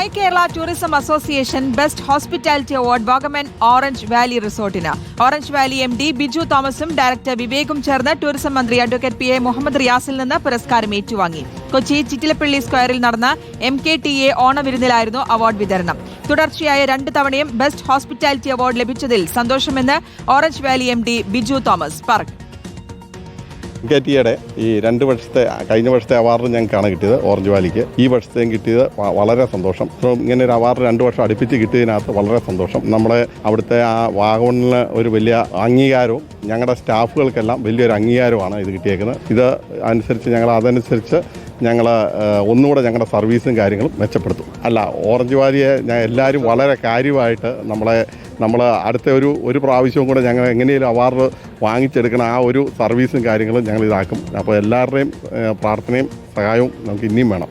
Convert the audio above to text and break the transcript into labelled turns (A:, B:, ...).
A: My Kerala tourism association best hospitality award Vagamon orange valley റിസോർട്ടിന്. Orange valley M D Biju തോമസും director വിവേകും ചേർന്ന് tourism മന്ത്രി advocate P A Muhammad റിയാസിൽ നിന്ന് പുരസ്കാരം ഏറ്റുവാങ്ങി. കൊച്ചി ചിറ്റിലപ്പള്ളി സ്ക്വയറിൽ നടന്ന എം കെ ടി എ ഓണവിരുന്നിലായിരുന്നു അവാർഡ് വിതരണം. തുടർച്ചയായ രണ്ട് തവണയും ബെസ്റ്റ് ഹോസ്പിറ്റാലിറ്റി അവാർഡ് ലഭിച്ചതിൽ സന്തോഷമെന്ന് orange valley M D Biju Thomas പറഞ്ഞു.
B: കെ ഈ രണ്ട് വർഷത്തെ കഴിഞ്ഞ വർഷത്തെ അവാർഡ് ഞങ്ങൾക്കാണ് കിട്ടിയത് ഓറഞ്ച് വാലിക്ക് ഈ വർഷത്തെയും കിട്ടിയത് വളരെ സന്തോഷം. ഇങ്ങനെ ഒരു അവാർഡ് രണ്ട് വർഷം അടുപ്പിച്ച് കിട്ടിയതിനകത്ത് വളരെ സന്തോഷം. നമ്മുടെ അവിടുത്തെ ആ വാഗമണിന് ഒരു വലിയ അംഗീകാരവും ഞങ്ങളുടെ സ്റ്റാഫുകൾക്കെല്ലാം വലിയൊരു അംഗീകാരമാണ് ഇത് കിട്ടിയേക്കുന്നത്. ഇത് അനുസരിച്ച് ഞങ്ങൾ അതനുസരിച്ച് ഞങ്ങൾ ഒന്നുകൂടെ ഞങ്ങളുടെ സർവീസും കാര്യങ്ങളും മെച്ചപ്പെടുത്തും. അല്ല ഓറഞ്ച് വാലിയെ ഞാൻ എല്ലാവരും വളരെ കാര്യമായിട്ട് നമ്മളെ നമ്മൾ അടുത്ത ഒരു ഒരു പ്രാവശ്യവും കൂടെ ഞങ്ങൾ എങ്ങനെയും അവാർഡ് വാങ്ങിച്ചെടുക്കണം ആ ഒരു സർവീസും കാര്യങ്ങളും ഞങ്ങൾ ഇതാക്കും അപ്പോൾ എല്ലാവരുടെയും പ്രാർത്ഥനയും സഹായവും നമുക്ക് ഇനിയും വേണം.